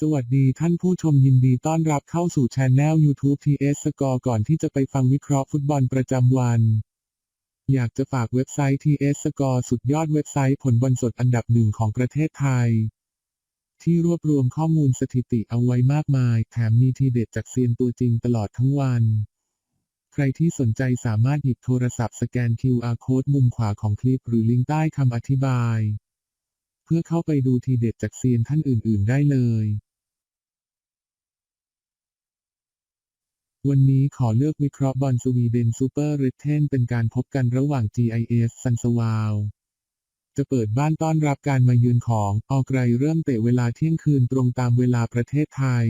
สวัสดีท่านผู้ชมยินดีต้อนรับเข้าสู่ช anel YouTube TS Score ก่อนที่จะไปฟังวิเคราะห์ฟุตบอลประจำวัน อยากจะฝากเว็บไซต์ TS Score สุดยอดเว็บไซต์ผลบอลสดอันดับหนึ่งของประเทศไทย ที่รวบรวมข้อมูลสถิติเอาไว้มากมาย แถมมีทีเด็ดจากเซียนตัวจริงตลอดทั้งวัน ใครที่สนใจสามารถหยิบโทรศัพท์สแกน QR Code มุมขวาของคลิปหรือลิงก์ใต้คำอธิบาย พื่อเข้าไปดูทีเด็ดจากเซียนท่านอื่น ๆ ได้เลย วันนี้ขอเลือกวิเคราะห์บอลสวีเดนซูเปอร์เรดเทนเป็นการพบกันระหว่าง GIS ซันสวาวจะเปิดบ้านต้อนรับการมาเยือนของออไกรเริ่มเตะเวลาเที่ยงคืนตรงตามเวลาประเทศไทย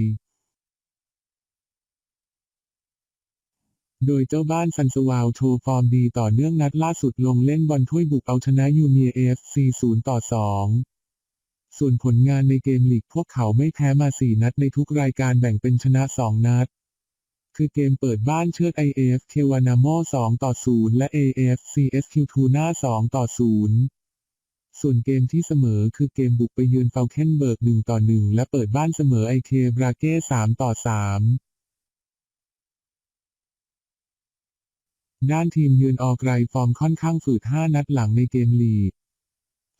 โดยเจ้าบ้านซันสวาวโชว์ฟอร์มดีต่อเนื่องนัดล่าสุดลงเล่นบอลถ้วยบุกเอาชนะยูเมียเอฟซี0ต่อ2 ส่วนผลงานในเกมลีกพวกเขาไม่แพ้มา 4 นัดในทุกรายการแบ่งเป็นชนะ 2 นัด คือเกมเปิดบ้านเชือด IF เควานาโม2ต่อ0และ AF CSQ ทูน่า2ต่อ0ส่วนเกมที่เสมอคือเกมบุกไปเยือนเฟลเคนเบิร์ก1ต่อ1และเปิดบ้านเสมอไอเคบราเก้3ต่อ3ด้านทีมเยือนออกไกรฟอร์มค่อนข้างฝืด 5 นัดหลังในเกมลีก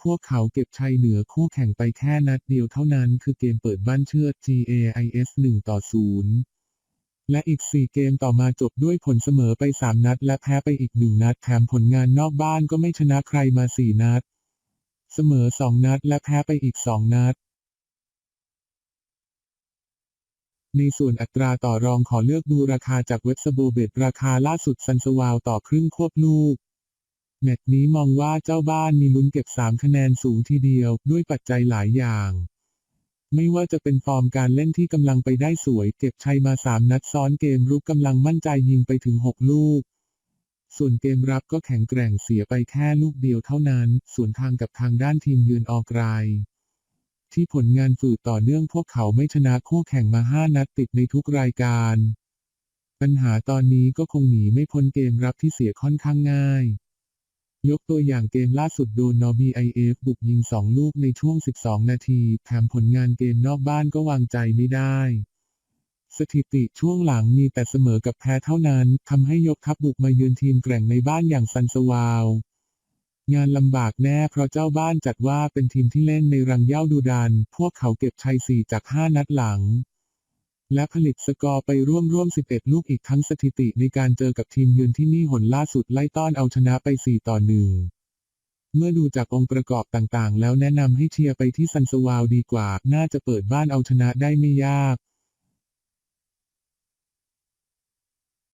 พวกเขาเก็บชัยเหนือคู่แข่งไปแค่นัดเดียวเท่านั้นคือเกมเปิดบ้านเชือด GAIS 1ต่อ0และอีก 4 เกมต่อมาจบด้วยผลเสมอไป 3 นัด และแพ้ไปอีก 1 นัดแถมผลงานนอกบ้านก็ไม่ชนะใครมา 4 นัด เสมอ 2 นัด และแพ้ไปอีก 2 นัด ในส่วนอัตราต่อรองขอเลือกดูราคาจากเว็บสโบเบตราคาล่าสุดซันสวาวต่อครึ่งควบลูก แมตช์นี้มองว่าเจ้าบ้านมีลุ้นเก็บ 3 คะแนนสูงทีเดียว ด้วยปัจจัยหลายอย่าง ไม่ว่าจะเป็นฟอร์มการเล่นที่กำลังไปได้สวย เก็บชัยมา 3 นัดซ้อนเกมรุกกำลังมั่นใจยิงไปถึง 6 ลูก ส่วนเกมรับก็แข็งแกร่งเสียไปแค่ลูกเดียวเท่านั้น ส่วนทางกับทางด้านทีมยืนออกไกรที่ผลงานฝืดต่อเนื่องพวกเขาไม่ชนะคู่แข่งมา 5 นัดติดในทุกรายการ ปัญหาตอนนี้ก็คงหนีไม่พ้นเกมรับที่เสียค่อนข้างง่าย ยกตัวอย่างเกมล่าสุดโดนนอ BIF บุกยิง 2 ลูกในช่วง 12 นาทีแถมผลงานเกมนอกบ้านก็วางใจไม่ได้ สถิติช่วงหลังมีแต่เสมอกับแพ้เท่านั้นทำให้ยกทัพบุกมาเยือนทีมแกร่งในบ้านอย่างซันสวาวงานลำบากแน่เพราะเจ้าบ้านจัดว่าเป็นทีมที่เล่นในรังเย่าดูดัน พวกเขาเก็บชัย 4 จาก 5 นัดหลัง และผลิตสกอร์ไปร่วมร่วม 11 ลูกอีกทั้งสถิติในการเจอกับทีมเยือนที่นี่หนล่าสุดไล่ต้อนเอาชนะไป 4 ต่อ 1 เมื่อดูจากองค์ประกอบต่างๆ แล้วแนะนำให้เชียร์ไปที่ซันสวาวดีกว่า น่าจะเปิดบ้านเอาชนะได้ไม่ยาก